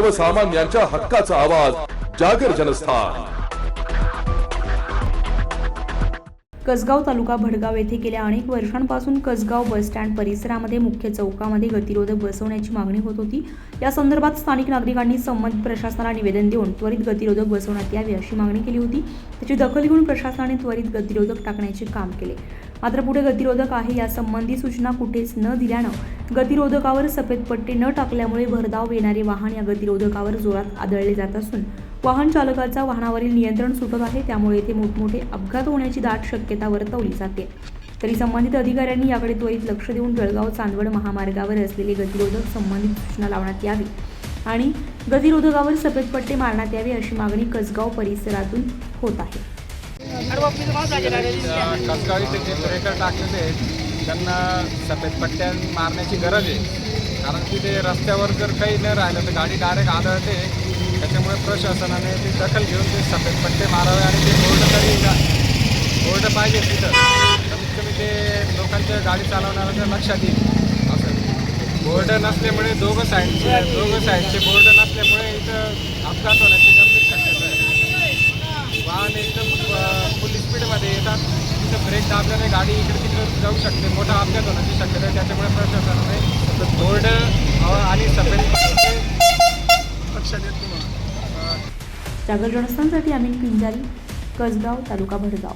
सर्वसामान्यांच्या हक्काचा आवाज जागर जनस्थान. कसगाव तालुका भडगाव येथे गेल्या अनेक वर्षांपासून कसगाव बसस्टँड परिसरामध्ये मुख्य चौकामध्ये गतिरोधक बसवण्याची मागणी होत होती. या संदर्भात स्थानिक नागरिकांनी संबंधित प्रशासनाला निवेदन देऊन त्वरित गतिरोधक बसवण्यात यावे अशी मागणी केली होती. त्याची दखल घेऊन प्रशासनाने त्वरित गतिरोधक टाकण्याचे काम केले. मात्र पुढे गतिरोधक आहे यासंबंधी सूचना कुठेच न दिल्यानं गतिरोधकावर सफेद पट्टे न टाकल्यामुळे भरधाव येणारे वाहन या गतिरोधकावर जोरात आदळले जात असून वाहन चालकाचा वाहनावरील नियंत्रण सुटत आहे त्यामुळे येथे मोठमोठे अपघात होण्याची दाट शक्यता वर्तवली जाते. तरी संबंधित अधिकाऱ्यांनी याकडे त्वरित लक्ष देऊन जळगाव चांदवड महामार्गावर असलेले गतिरोधक संबंधित सूचना लावण्यात यावी आणि गतिरोधकावर सफेद पट्टे मारण्यात यावे अशी मागणी कसगाव परिसरातून होत आहे. कसगाव जे ब्रेकर टाकलेले आहेत. त्यांना सफेद पट्ट्या मारण्याची गरज आहे. कारण की ते रस्त्यावर जर काही न राहिलं तर गाडी डायरेक्ट आदळते. त्याच्यामुळे प्रशासनाने ती दखल घेऊन ते सफेद पट्टे मारावे आणि ते बोर्ड तरी बोर्ड पाहिजे तिथं. कमीत कमी ते लोकांच्या गाडी चालवणाऱ्यांच्या लक्षात येईल. असं. बोर्ड नसल्यामुळे दोघं साईडचे दोघं साईडचे बोर्ड नसल्यामुळे इथं अपघात होणार. तिथं आपल्याला गाडी इकडे तिकडे जाऊ शकते. मोठा अपघात होण्याची शक्यता आहे. त्याच्यामुळे प्रशासनाने बोर्ड आणि सफेद पट्टे लक्षात येत तुम्हाला जागर जनस्थानसाठी आम्ही पिंजारी कसगाव तालुका भडगाव.